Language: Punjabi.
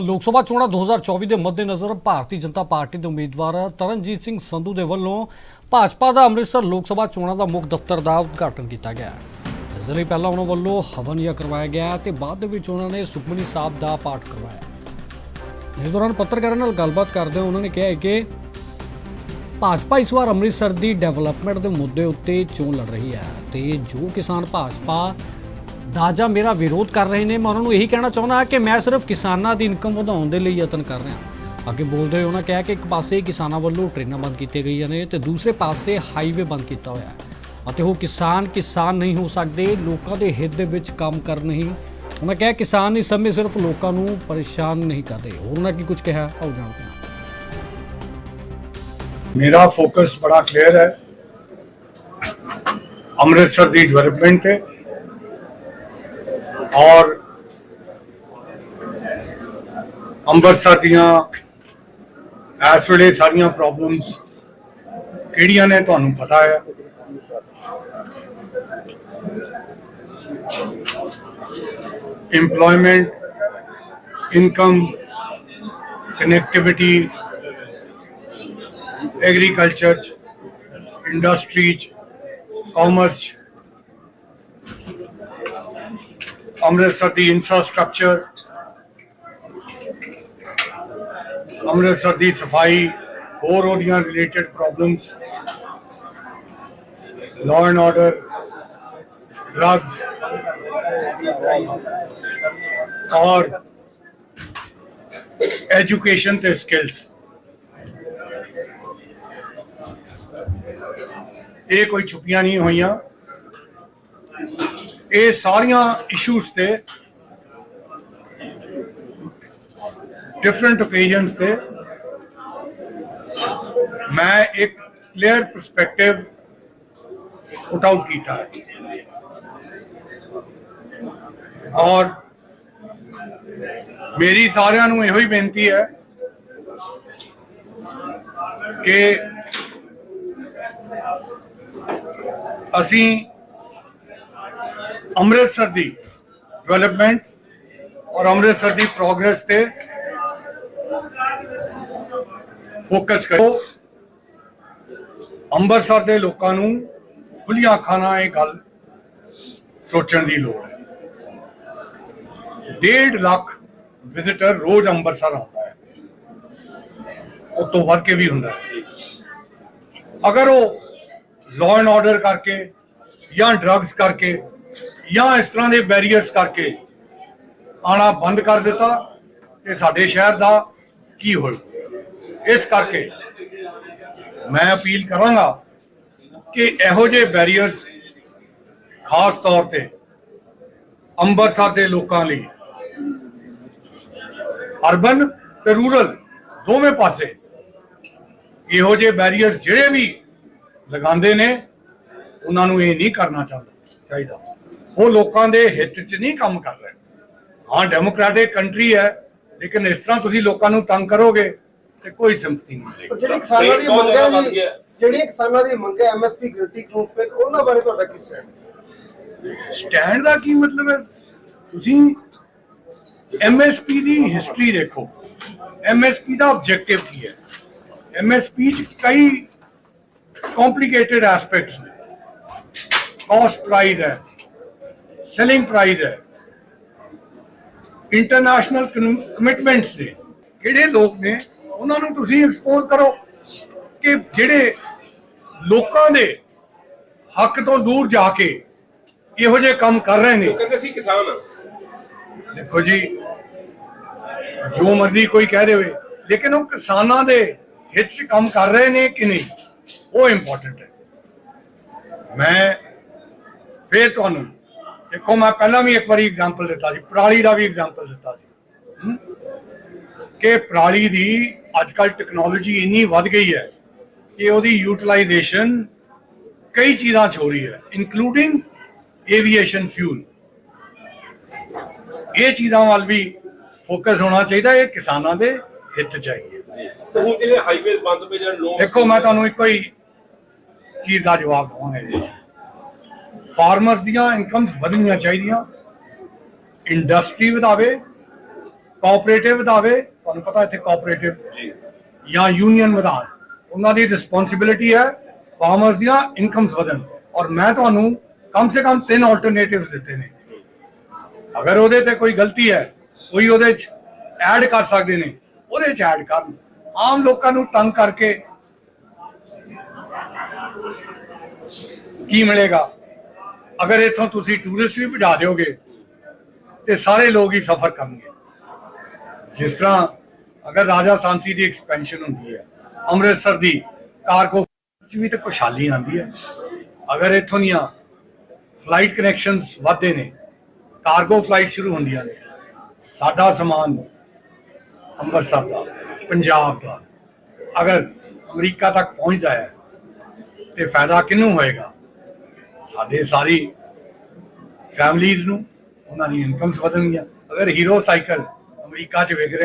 ਲੋਕ ਸਭਾ ਚੋਣਾਂ 2024 ਦੇ ਮੱਦੇਨਜ਼ਰ ਭਾਰਤੀ ਜਨਤਾ ਪਾਰਟੀ ਦੇ ਉਮੀਦਵਾਰ ਤਰਨਜੀਤ ਸਿੰਘ ਸੰਧੂ ਦੇ ਵੱਲੋਂ ਭਾਜਪਾ ਦਾ ਅੰਮ੍ਰਿਤਸਰ ਲੋਕ ਸਭਾ ਚੋਣਾਂ ਦਾ ਮੁੱਖ ਦਫ਼ਤਰ ਦਾ ਉਦਘਾਟਨ ਕੀਤਾ ਗਿਆ। ਜਿਸ ਲਈ ਪਹਿਲਾਂ ਉਹਨਾਂ ਵੱਲੋਂ ਹਵਨੀਆ ਕਰਵਾਇਆ ਗਿਆ ਤੇ ਬਾਅਦ ਦੇ ਵਿੱਚ ਉਹਨਾਂ ਨੇ ਸੁਖਮਨੀ ਸਾਹਿਬ ਦਾ ਪਾਠ ਕਰਵਾਇਆ। ਇਸ ਦੌਰਾਨ ਪੱਤਰਕਾਰਾਂ ਨਾਲ ਗੱਲਬਾਤ ਕਰਦੇ ਉਹਨਾਂ ਨੇ ਕਿਹਾ ਕਿ ਭਾਜਪਾ ਇਸ ਵਾਰ ਅੰਮ੍ਰਿਤਸਰ ਦੀ ਡਿਵੈਲਪਮੈਂਟ ਦੇ ਮੁੱਦੇ ਉੱਤੇ ਚੋਣ ਲੜ ਰਹੀ ਹੈ ਤੇ ਜੋ ਕਿਸਾਨ ਭਾਜਪਾ ਦਾਜਾ ਮੇਰਾ ਵਿਰੋਧ ਕਰ ਰਹੇ ਨੇ। ਮੈਂ ਉਹਨਾਂ ਨੂੰ ਇਹੀ ਕਹਿਣਾ ਚਾਹੁੰਦਾ ਕਿ ਮੈਂ ਸਿਰਫ ਕਿਸਾਨਾਂ ਦੀ ਇਨਕਮ ਵਧਾਉਣ ਦੇ ਲਈ ਯਤਨ ਕਰ ਰਿਹਾ ਅੱਗੇ ਬੋਲਦੇ ਹੋਏ ਉਹਨਾਂ ਕਿਹਾ ਕਿ ਇੱਕ ਪਾਸੇ ਕਿਸਾਨਾਂ ਵੱਲੋਂ ਟ੍ਰੇਨਾਂ ਬੰਦ ਕੀਤੀਆਂ ਗਈਆਂ ਨੇ ਤੇ ਦੂਸਰੇ ਪਾਸੇ ਹਾਈਵੇ ਬੰਦ ਕੀਤਾ ਹੋਇਆ ਹੈ। ਅਤੇ ਉਹ ਕਿਸਾਨ ਕਿਸਾਨ ਨਹੀਂ ਹੋ ਸਕਦੇ, ਲੋਕਾਂ ਦੇ ਹਿੱਤ ਦੇ ਵਿੱਚ ਕੰਮ ਕਰ ਨਹੀਂ ਉਹਨਾਂ ਕਿਹਾ ਕਿਸਾਨ ਇਸ ਸਮੇਂ ਸਿਰਫ ਲੋਕਾਂ ਨੂੰ ਪਰੇਸ਼ਾਨ ਨਹੀਂ ਕਰ ਰਹੇ। ਹੋਰ ਉਹਨਾਂ ਕੀ ਕੁਝ ਕਿਹਾ ਆਓ ਜਾਣਦੇ ਹਾਂ। ਮੇਰਾ ਫੋਕਸ ਬੜਾ ਕਲੀਅਰ ਹੈ। ਅੰਮ੍ਰਿਤਸਰ ਦੀ ਡਿਵੈਲਪਮੈਂਟ ਤੇ ਔਰ ਅੰਮ੍ਰਿਤਸਰ ਦੀਆਂ ਇਸ ਵੇਲੇ ਸਾਰੀਆਂ ਪ੍ਰੋਬਲਮਸ ਕਿਹੜੀਆਂ ਨੇ ਤੁਹਾਨੂੰ ਪਤਾ ਹੈ employment income connectivity agriculture, industries, commerce, Amritsar ਦੀ ਇਨਫਰਾਸਟ੍ਰਕਚਰ ਅੰਮ੍ਰਿਤਸਰ ਦੀ ਸਫ਼ਾਈ ਹੋਰ ਉਹਦੀਆਂ related problems law and order drugs ਔਰ ਐਜੂਕੇਸ਼ਨ ਤੇ ਸਕਿੱਲਸ ਇਹ ਕੋਈ ਛੁਪੀਆਂ ਨਹੀਂ ਹੋਈਆਂ ਇਹ ਸਾਰੀਆਂ ਇਸ਼ੂਜ਼ ਤੇ ਡਿਫਰੈਂਟ ਓਕੇਜ਼ਨਸ ਤੇ ਮੈਂ ਇੱਕ ਕਲੀਅਰ ਪਰਸਪੈਕਟਿਵ ਪੁਟ ਆਊਟ ਕੀਤਾ ਹੈ। ਔਰ ਮੇਰੀ ਸਾਰਿਆਂ ਨੂੰ ਇਹੋ ਹੀ ਬੇਨਤੀ ਹੈ ਕਿ ਅਸੀਂ ਅੰਮ੍ਰਿਤਸਰ ਦੀ ਡਿਵੈਲਪਮੈਂਟ ਔਰ ਅੰਮ੍ਰਿਤਸਰ ਦੀ ਪ੍ਰੋਗਰੈਸ ਤੇ ਫੋਕਸ ਕਰੋ ਅੰਮ੍ਰਿਤਸਰ ਦੇ ਲੋਕਾਂ ਨੂੰ ਖੁੱਲੀਆਂ ਅੱਖਾਂ ਨਾਲ ਇਹ ਗੱਲ ਸੋਚਣ ਦੀ ਲੋੜ ਹੈ। 1.5 ਲੱਖ ਵਿਜ਼ਿਟਰ ਰੋਜ਼ ਅੰਮ੍ਰਿਤਸਰ ਆਉਂਦਾ ਹੈ। ਉਹ ਤੋਂ ਵੱਧ ਕੇ ਵੀ ਹੁੰਦਾ ਹੈ। ਅਗਰ ਉਹ ਲਾਅ ਐਂਡ ਆਰਡਰ ਕਰਕੇ ਜਾਂ ਡਰੱਗਸ ਕਰਕੇ ਜਾਂ ਇਸ ਤਰ੍ਹਾਂ ਦੇ ਬੈਰੀਅਰਸ ਕਰਕੇ ਆਣਾ ਬੰਦ ਕਰ ਦਿੱਤਾ ਤੇ ਸਾਡੇ ਸ਼ਹਿਰ ਦਾ ਕੀ ਹੋਏਗਾ ਇਸ ਕਰਕੇ ਮੈਂ ਅਪੀਲ ਕਰਾਂਗਾ ਕਿ ਇਹੋ ਜਿਹੇ ਬੈਰੀਅਰਸ ਖਾਸ ਤੌਰ ਤੇ ਅੰਮ੍ਰਿਤਸਰ ਦੇ ਲੋਕਾਂ ਲਈ ਅਰਬਨ ਤੇ ਰੂਰਲ ਦੋਵੇਂ ਪਾਸੇ ਇਹੋ ਜਿਹੇ ਬੈਰੀਅਰਸ ਜਿਹੜੇ ਵੀ ਲਗਾਉਂਦੇ ਨੇ, ਉਹਨਾਂ ਨੂੰ ਇਹ ਨਹੀਂ ਕਰਨਾ ਚਾਹੁੰਦਾ ਚਾਹੀਦਾ। ਉਹ ਲੋਕਾਂ ਦੇ ਹਿੱਤ 'ਚ ਨਹੀਂ ਕੰਮ ਕਰ ਰਹੇ। ਹਾਂ ਡੈਮੋਕ੍ਰੈਟਿਕ ਕੰਟਰੀ ਹੈ ਲੇਕਿਨ ਇਸ ਤਰ੍ਹਾਂ ਤੁਸੀਂ ਲੋਕਾਂ ਨੂੰ ਤੰਗ ਕਰੋਗੇ ਤੇ ਕੋਈ ਸਿੰਪਥੀ ਨਹੀਂ ਮਿਲੇਗੀ। ਜਿਹੜੀ ਕਿਸਾਨਾਂ ਦੀ ਮੰਗ ਹੈ ਜੀ ਜਿਹੜੀ ਕਿਸਾਨਾਂ ਦੀ ਮੰਗ ਹੈ ਐਮਐਸਪੀ ਗਰੰਟੀ ਕਾਨੂੰਨ ਤੇ ਉਹਨਾਂ ਬਾਰੇ ਤੁਹਾਡਾ ਕੀ ਸਟੈਂਡ? ਸਟੈਂਡ ਦਾ ਕੀ ਮਤਲਬ ਹੈ? ਤੁਸੀਂ ਐਮਐਸਪੀ ਦੀ ਹਿਸਟਰੀ ਦੇਖੋ। ਐਮਐਸਪੀ ਦਾ ਆਬਜੈਕਟਿਵ ਕੀ ਹੈ? ਐਮਐਸਪੀ ਚ ਕਈ ਕੰਪਲਿਕੇਟਡ ਐਸਪੈਕਟਸ ਨੇ। ਕਾਸਟ ਪ੍ਰਾਈਸ ਹੈ। ਸੈਲਿੰਗ ਪ੍ਰਾਈਸ ਹੈ ਇੰਟਰਨੈਸ਼ਨਲ ਕਮਿਟਮੈਂਟਸ ਨੇ ਕਿਹੜੇ ਲੋਕ ਨੇ ਉਹਨਾਂ ਨੂੰ ਤੁਸੀਂ ਐਕਸਪੋਜ਼ ਕਰੋ ਕਿ ਜਿਹੜੇ ਲੋਕਾਂ ਦੇ ਹੱਕ ਤੋਂ ਦੂਰ ਜਾ ਕੇ ਇਹੋ ਜਿਹੇ ਕੰਮ ਕਰ ਰਹੇ ਨੇ ਕਹਿੰਦੇ ਸੀ ਕਿਸਾਨ। ਦੇਖੋ ਜੀ ਜੋ ਮਰਜ਼ੀ ਕੋਈ ਕਹਿ ਦੇਵੇ ਲੇਕਿਨ ਉਹ ਕਿਸਾਨਾਂ ਦੇ ਹਿੱਤ 'ਚ ਕੰਮ ਕਰ ਰਹੇ ਨੇ ਕਿ ਨਹੀਂ ਉਹ ਇੰਪੋਰਟੈਂਟ ਹੈ ਮੈਂ ਫੇਰ ਤੁਹਾਨੂੰ ਦੇਖੋ ਮੈਂ ਪਹਿਲਾਂ ਵੀ ਇੱਕ ਵਾਰੀ ਐਗਜ਼ਾਮਪਲ ਦਿੱਤਾ ਸੀ ਪਰਾਲੀ ਦਾ ਵੀ ਐਗਜ਼ਾਮਪਲ ਦਿੱਤਾ ਸੀ? ਕਿ ਪਰਾਲੀ ਦੀ ਅੱਜ ਕੱਲ ਟੈਕਨੋਲੋਜੀ ਇੰਨੀ ਵੱਧ ਗਈ ਹੈ ਕਿ ਉਹਦੀ ਯੂਟਿਲਾਈਜੇਸ਼ਨ ਕਈ ਚੀਜ਼ਾਂ 'ਚ ਹੋ ਰਹੀ ਹੈ ਇਨਕਲੂਡਿੰਗ ਏਵੀਏਸ਼ਨ ਫਿਊਲ ਇਹ ਚੀਜ਼ਾਂ ਵੱਲ ਵੀ ਫੋਕਸ ਹੋਣਾ ਚਾਹੀਦਾ ਇਹ ਕਿਸਾਨਾਂ ਦੇ ਹਿੱਤ ਚਾਹੀਏ ਤੇ ਹੁਣ ਜਿਹੜੇ ਹਾਈਵੇ ਬੰਦ ਪਏ ਜਿਹੜਾ ਨੋ ਦੇਖੋ ਮੈਂ ਤੁਹਾਨੂੰ ਇੱਕੋ ਹੀ ਚੀਜ਼ ਦਾ ਜਵਾਬ ਦਵਾਂਗਾ 'ਚ। ਫਾਰਮਰਸ ਦੀਆਂ ਇਨਕਮਸ ਵਧਣੀਆਂ ਚਾਹੀਦੀਆਂ। ਇੰਡਸਟਰੀ ਵਧਾਵੇ ਕੋਆਪਰੇਟਿਵ ਵਧਾਵੇ ਤੁਹਾਨੂੰ ਪਤਾ ਇੱਥੇ ਕੋਆਪਰੇਟਿਵ ਜੀ। ਜਾਂ ਯੂਨੀਅਨ ਵਧਾਉਣ ਉਹਨਾਂ ਦੀ ਰਿਸਪੌਂਸਿਬਿਲਿਟੀ ਹੈ ਫਾਰਮਰਸ ਦੀਆਂ ਇਨਕਮਸ ਵਧਣ। ਔਰ ਮੈਂ ਤੁਹਾਨੂੰ ਕਮ ਸੇ ਕਮ ਤਿੰਨ ਆਲਟਰਨੇਟਿਵਸ ਦਿੱਤੇ ਨੇ। ਅਗਰ ਉਹਦੇ ਤੇ ਕੋਈ ਗਲਤੀ ਹੈ ਕੋਈ ਉਹਦੇ ਚ ਐਡ ਕਰ ਸਕਦੇ ਨੇ ਉਹਦੇ ਚ ਐਡ ਕਰਨ। ਆਮ ਲੋਕਾਂ ਨੂੰ ਤੰਗ ਕਰਕੇ ਕੀ ਮਿਲੇਗਾ? ਅਗਰ ਇੱਥੋਂ ਤੁਸੀਂ ਟੂਰਿਸਟ ਵੀ ਭਜਾ ਦਿਓਗੇ, ਤੇ ਸਾਰੇ ਲੋਕ ਹੀ ਸਫਰ ਕਰਨਗੇ। ਜਿਸ ਤਰ੍ਹਾਂ ਅਗਰ ਰਾਜਾ ਸਾਂਸੀ ਦੀ ਐਕਸਪੈਂਸ਼ਨ ਹੁੰਦੀ ਹੈ, ਅੰਮ੍ਰਿਤਸਰ ਦੀ ਕਾਰਗੋ ਵੀ ਤੇ ਖੁਸ਼ਹਾਲੀ ਆਂਦੀ ਹੈ। ਅਗਰ ਇੱਥੋਂ ਦੀਆਂ ਫਲਾਈਟ ਕਨੈਕਸ਼ਨਸ ਵਧਦੇ ਨੇ ਕਾਰਗੋ ਫਲਾਈਟ ਸ਼ੁਰੂ ਹੁੰਦੀਆਂ ਨੇ, ਸਾਡਾ ਸਮਾਨ ਅੰਮ੍ਰਿਤਸਰ ਦਾ, ਪੰਜਾਬ ਦਾ ਅਗਰ ਅਮਰੀਕਾ ਤੱਕ ਪਹੁੰਚਦਾ ਹੈ, ਤੇ ਫਾਇਦਾ ਕਿਹਨੂੰ ਹੋਏਗਾ? ਸਾਡੇ ਸਾਰੀ ਫੈਮਲੀਜ਼ ਨੂੰ ਉਹਨਾਂ ਦੀ ਇਨਕਮਸ ਵਧਣਗੀਆਂ। ਅਗਰ ਹੀਰੋ ਸਾਈਕਲ ਅਮਰੀਕਾ 'ਚ ਵਿਕ ਰਿਹਾ